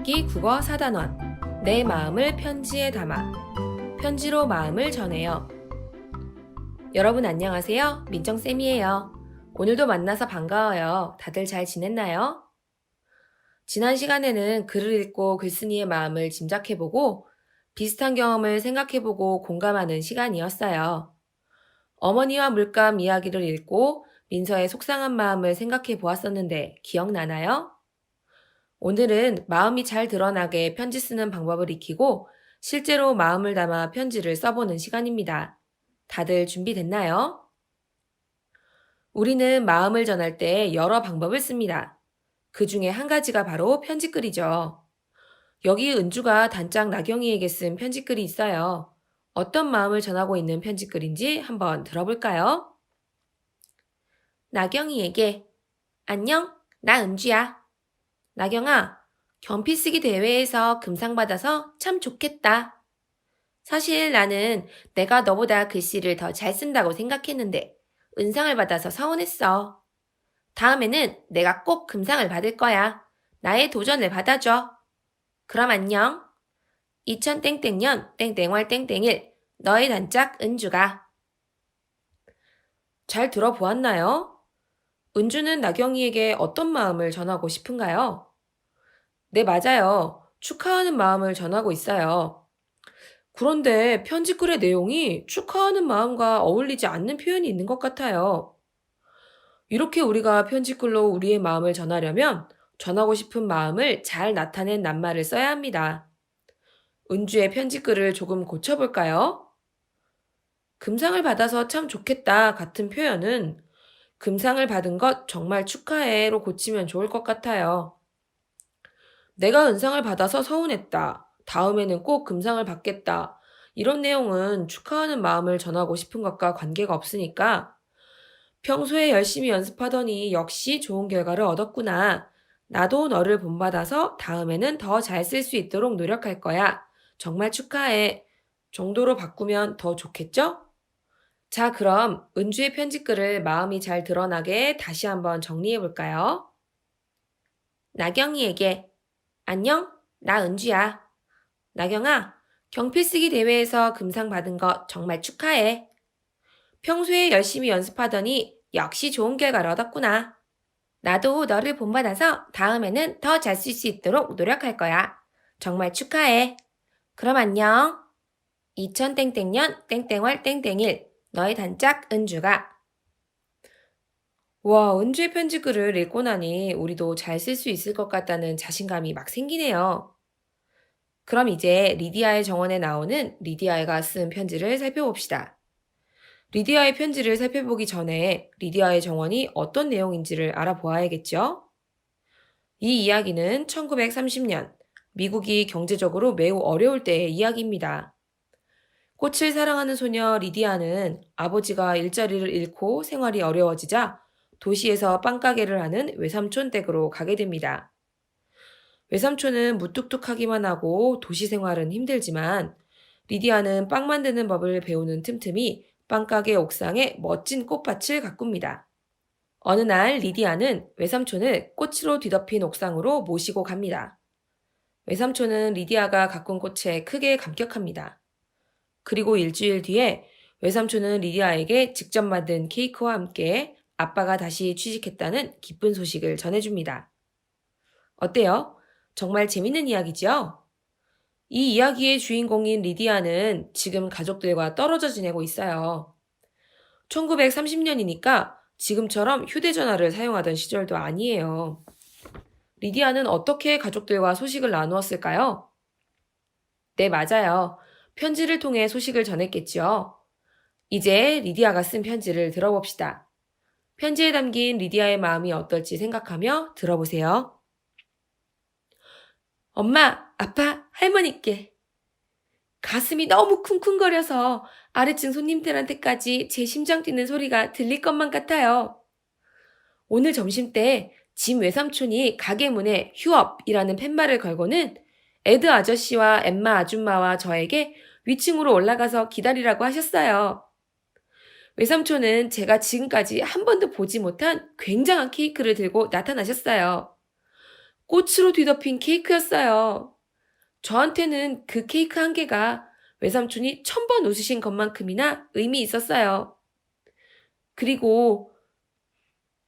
1학기 국어 4단원 내 마음을 편지에 담아 편지로 마음을 전해요. 여러분 안녕하세요. 민정쌤이에요. 오늘도 만나서 반가워요. 다들 잘 지냈나요? 지난 시간에는 글을 읽고 글쓴이의 마음을 짐작해보고 비슷한 경험을 생각해보고 공감하는 시간이었어요. 어머니와 물감 이야기를 읽고 민서의 속상한 마음을 생각해 보았었는데 기억나나요? 오늘은 마음이 잘 드러나게 편지 쓰는 방법을 익히고 실제로 마음을 담아 편지를 써보는 시간입니다. 다들 준비됐나요? 우리는 마음을 전할 때 여러 방법을 씁니다. 그 중에 한 가지가 바로 편지글이죠. 여기 은주가 단짝 나경이에게 쓴 편지글이 있어요. 어떤 마음을 전하고 있는 편지글인지 한번 들어볼까요? 나경이에게 안녕, 나 은주야. 나경아, 견피 쓰기 대회에서 금상 받아서 참 좋겠다. 사실 나는 내가 너보다 글씨를 더 잘 쓴다고 생각했는데 은상을 받아서 서운했어. 다음에는 내가 꼭 금상을 받을 거야. 나의 도전을 받아줘. 그럼 안녕. 2000땡땡년 땡땡월 땡땡일 너의 단짝 은주가 잘 들어보았나요? 은주는 나경이에게 어떤 마음을 전하고 싶은가요? 네, 맞아요. 축하하는 마음을 전하고 있어요. 그런데 편지글의 내용이 축하하는 마음과 어울리지 않는 표현이 있는 것 같아요. 이렇게 우리가 편지글로 우리의 마음을 전하려면 전하고 싶은 마음을 잘 나타낸 낱말을 써야 합니다. 은주의 편지글을 조금 고쳐볼까요? 금상을 받아서 참 좋겠다 같은 표현은 금상을 받은 것 정말 축하해로 고치면 좋을 것 같아요. 내가 은상을 받아서 서운했다. 다음에는 꼭 금상을 받겠다. 이런 내용은 축하하는 마음을 전하고 싶은 것과 관계가 없으니까 평소에 열심히 연습하더니 역시 좋은 결과를 얻었구나. 나도 너를 본받아서 다음에는 더 잘 쓸 수 있도록 노력할 거야. 정말 축하해. 정도로 바꾸면 더 좋겠죠? 자, 그럼 은주의 편지글을 마음이 잘 드러나게 다시 한번 정리해 볼까요? 나경이에게 안녕, 나 은주야. 나경아, 경필쓰기 대회에서 금상 받은 거 정말 축하해. 평소에 열심히 연습하더니 역시 좋은 결과를 얻었구나. 나도 너를 본받아서 다음에는 더 잘 쓸 수 있도록 노력할 거야. 정말 축하해. 그럼 안녕. 2000땡땡년 땡땡월 땡땡일 너의 단짝 은주가 와, 은주의 편지글을 읽고 나니 우리도 잘 쓸 수 있을 것 같다는 자신감이 막 생기네요. 그럼 이제 리디아의 정원에 나오는 리디아가 쓴 편지를 살펴봅시다. 리디아의 편지를 살펴보기 전에 리디아의 정원이 어떤 내용인지를 알아보아야겠죠? 이 이야기는 1930년 미국이 경제적으로 매우 어려울 때의 이야기입니다. 꽃을 사랑하는 소녀 리디아는 아버지가 일자리를 잃고 생활이 어려워지자 도시에서 빵가게를 하는 외삼촌 댁으로 가게 됩니다. 외삼촌은 무뚝뚝하기만 하고 도시 생활은 힘들지만 리디아는 빵 만드는 법을 배우는 틈틈이 빵가게 옥상에 멋진 꽃밭을 가꿉니다. 어느 날 리디아는 외삼촌을 꽃으로 뒤덮인 옥상으로 모시고 갑니다. 외삼촌은 리디아가 가꾼 꽃에 크게 감격합니다. 그리고 일주일 뒤에 외삼촌은 리디아에게 직접 만든 케이크와 함께 아빠가 다시 취직했다는 기쁜 소식을 전해줍니다. 어때요? 정말 재밌는 이야기죠? 이 이야기의 주인공인 리디아는 지금 가족들과 떨어져 지내고 있어요. 1930년이니까 지금처럼 휴대전화를 사용하던 시절도 아니에요. 리디아는 어떻게 가족들과 소식을 나누었을까요? 네, 맞아요. 편지를 통해 소식을 전했겠죠. 이제 리디아가 쓴 편지를 들어봅시다. 편지에 담긴 리디아의 마음이 어떨지 생각하며 들어보세요. 엄마, 아빠, 할머니께. 가슴이 너무 쿵쿵거려서 아래층 손님들한테까지 제 심장 뛰는 소리가 들릴 것만 같아요. 오늘 점심 때 짐 외삼촌이 가게 문에 휴업이라는 팻말을 걸고는 에드 아저씨와 엠마 아줌마와 저에게 위층으로 올라가서 기다리라고 하셨어요. 외삼촌은 제가 지금까지 한 번도 보지 못한 굉장한 케이크를 들고 나타나셨어요. 꽃으로 뒤덮인 케이크였어요. 저한테는 그 케이크 한 개가 외삼촌이 천 번 웃으신 것만큼이나 의미 있었어요. 그리고,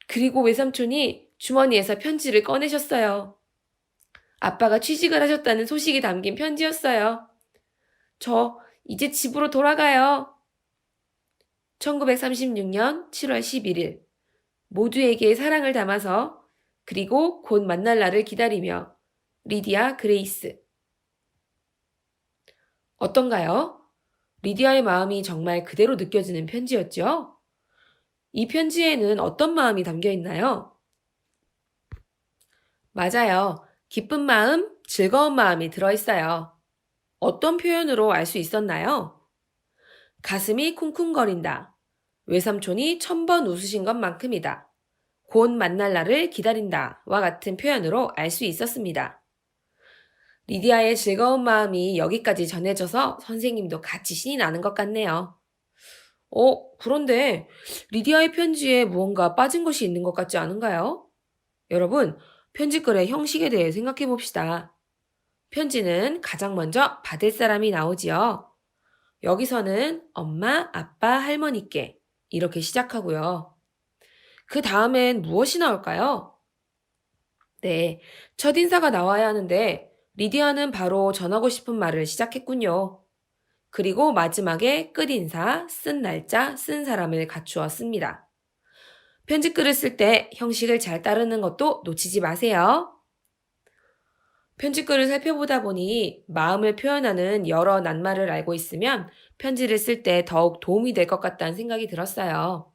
그리고 외삼촌이 주머니에서 편지를 꺼내셨어요. 아빠가 취직을 하셨다는 소식이 담긴 편지였어요. 저 이제 집으로 돌아가요. 1936년 7월 11일. 모두에게 사랑을 담아서 그리고 곧 만날 날을 기다리며 리디아 그레이스. 어떤가요? 리디아의 마음이 정말 그대로 느껴지는 편지였죠? 이 편지에는 어떤 마음이 담겨 있나요? 맞아요. 기쁜 마음, 즐거운 마음이 들어있어요. 어떤 표현으로 알 수 있었나요? 가슴이 쿵쿵거린다. 외삼촌이 천번 웃으신 것만큼이다. 곧 만날 날을 기다린다. 와 같은 표현으로 알 수 있었습니다. 리디아의 즐거운 마음이 여기까지 전해져서 선생님도 같이 신이 나는 것 같네요. 어, 그런데 리디아의 편지에 무언가 빠진 것이 있는 것 같지 않은가요? 여러분, 편지글의 형식에 대해 생각해 봅시다. 편지는 가장 먼저 받을 사람이 나오지요. 여기서는 엄마, 아빠, 할머니께 이렇게 시작하고요. 그 다음엔 무엇이 나올까요? 네, 첫 인사가 나와야 하는데 리디아는 바로 전하고 싶은 말을 시작했군요. 그리고 마지막에 끝 인사, 쓴 날짜, 쓴 사람을 갖추었습니다. 편지글을 쓸 때 형식을 잘 따르는 것도 놓치지 마세요. 편지글을 살펴보다 보니 마음을 표현하는 여러 낱말을 알고 있으면 편지를 쓸 때 더욱 도움이 될 것 같다는 생각이 들었어요.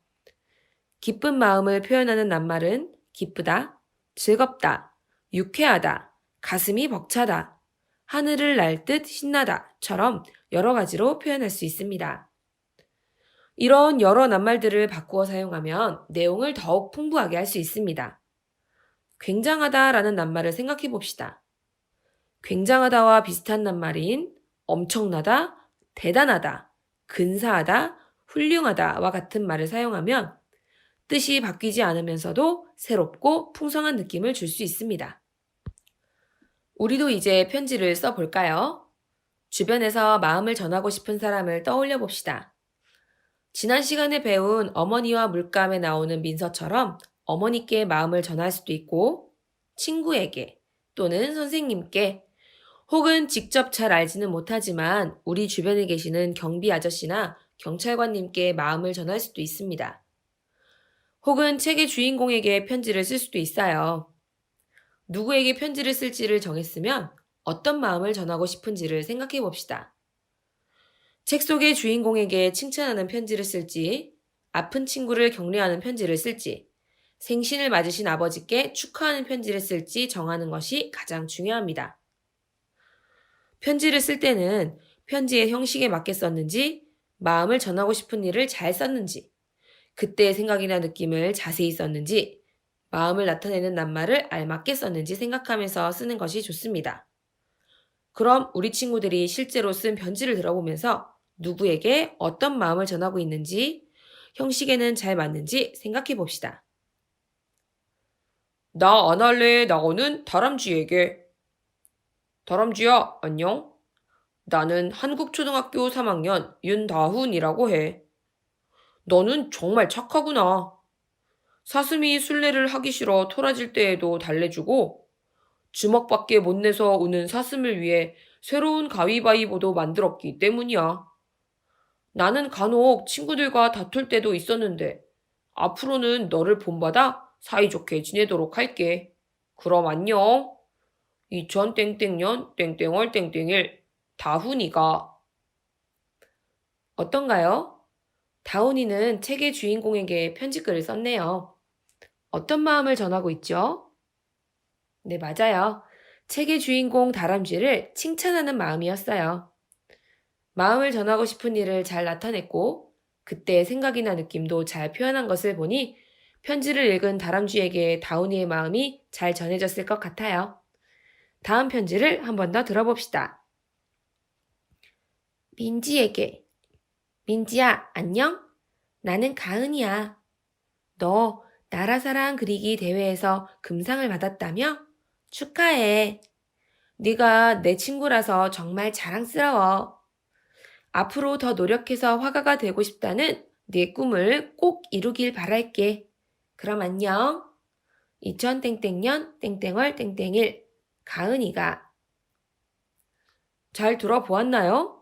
기쁜 마음을 표현하는 낱말은 기쁘다, 즐겁다, 유쾌하다, 가슴이 벅차다, 하늘을 날 듯 신나다처럼 여러 가지로 표현할 수 있습니다. 이런 여러 낱말들을 바꾸어 사용하면 내용을 더욱 풍부하게 할 수 있습니다. 굉장하다라는 낱말을 생각해 봅시다. 굉장하다와 비슷한 낱말인 엄청나다, 대단하다, 근사하다, 훌륭하다와 같은 말을 사용하면 뜻이 바뀌지 않으면서도 새롭고 풍성한 느낌을 줄 수 있습니다. 우리도 이제 편지를 써볼까요? 주변에서 마음을 전하고 싶은 사람을 떠올려 봅시다. 지난 시간에 배운 어머니와 물감에 나오는 민서처럼 어머니께 마음을 전할 수도 있고, 친구에게 또는 선생님께 혹은 직접 잘 알지는 못하지만 우리 주변에 계시는 경비 아저씨나 경찰관님께 마음을 전할 수도 있습니다. 혹은 책의 주인공에게 편지를 쓸 수도 있어요. 누구에게 편지를 쓸지를 정했으면 어떤 마음을 전하고 싶은지를 생각해 봅시다. 책 속의 주인공에게 칭찬하는 편지를 쓸지, 아픈 친구를 격려하는 편지를 쓸지, 생신을 맞으신 아버지께 축하하는 편지를 쓸지 정하는 것이 가장 중요합니다. 편지를 쓸 때는 편지의 형식에 맞게 썼는지, 마음을 전하고 싶은 일을 잘 썼는지, 그때의 생각이나 느낌을 자세히 썼는지, 마음을 나타내는 낱말을 알맞게 썼는지 생각하면서 쓰는 것이 좋습니다. 그럼 우리 친구들이 실제로 쓴 편지를 들어보면서 누구에게 어떤 마음을 전하고 있는지, 형식에는 잘 맞는지 생각해 봅시다. 나 안 할래 나 오는 다람쥐에게. 다람쥐야, 안녕? 나는 한국초등학교 3학년 윤다훈이라고 해. 너는 정말 착하구나. 사슴이 술래를 하기 싫어 토라질 때에도 달래주고 주먹밖에 못 내서 우는 사슴을 위해 새로운 가위바위보도 만들었기 때문이야. 나는 간혹 친구들과 다툴 때도 있었는데 앞으로는 너를 본받아 사이좋게 지내도록 할게. 그럼 안녕. 2000 땡땡년 땡땡월 땡땡일 다훈이가 어떤가요? 다훈이는 책의 주인공에게 편지글을 썼네요. 어떤 마음을 전하고 있죠? 네, 맞아요. 책의 주인공 다람쥐를 칭찬하는 마음이었어요. 마음을 전하고 싶은 일을 잘 나타냈고, 그때의 생각이나 느낌도 잘 표현한 것을 보니 편지를 읽은 다람쥐에게 다운이의 마음이 잘 전해졌을 것 같아요. 다음 편지를 한 번 더 들어봅시다. 민지에게. 민지야, 안녕? 나는 가은이야. 너 나라사랑 그리기 대회에서 금상을 받았다며? 축하해. 네가 내 친구라서 정말 자랑스러워. 앞으로 더 노력해서 화가가 되고 싶다는 네 꿈을 꼭 이루길 바랄게. 그럼 안녕. 2000땡땡년 땡땡월 땡땡일 가은이가 잘 들어보았나요?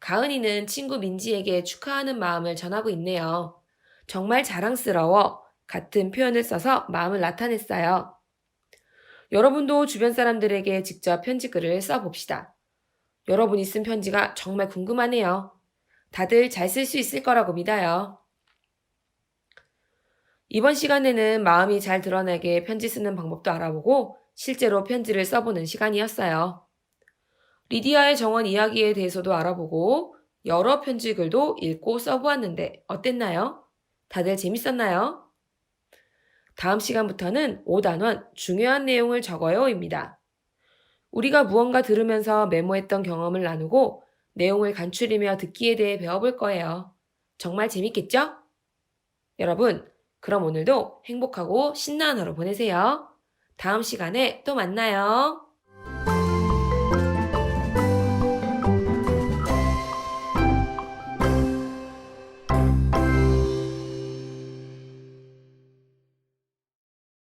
가은이는 친구 민지에게 축하하는 마음을 전하고 있네요. 정말 자랑스러워 같은 표현을 써서 마음을 나타냈어요. 여러분도 주변 사람들에게 직접 편지글을 써봅시다. 여러분이 쓴 편지가 정말 궁금하네요. 다들 잘 쓸 수 있을 거라고 믿어요. 이번 시간에는 마음이 잘 드러나게 편지 쓰는 방법도 알아보고 실제로 편지를 써보는 시간이었어요. 리디아의 정원 이야기에 대해서도 알아보고 여러 편지글도 읽고 써보았는데 어땠나요? 다들 재밌었나요? 다음 시간부터는 5단원 중요한 내용을 적어요입니다. 우리가 무언가 들으면서 메모했던 경험을 나누고 내용을 간추리며 듣기에 대해 배워볼 거예요. 정말 재밌겠죠? 여러분, 그럼 오늘도 행복하고 신나는 하루 보내세요. 다음 시간에 또 만나요.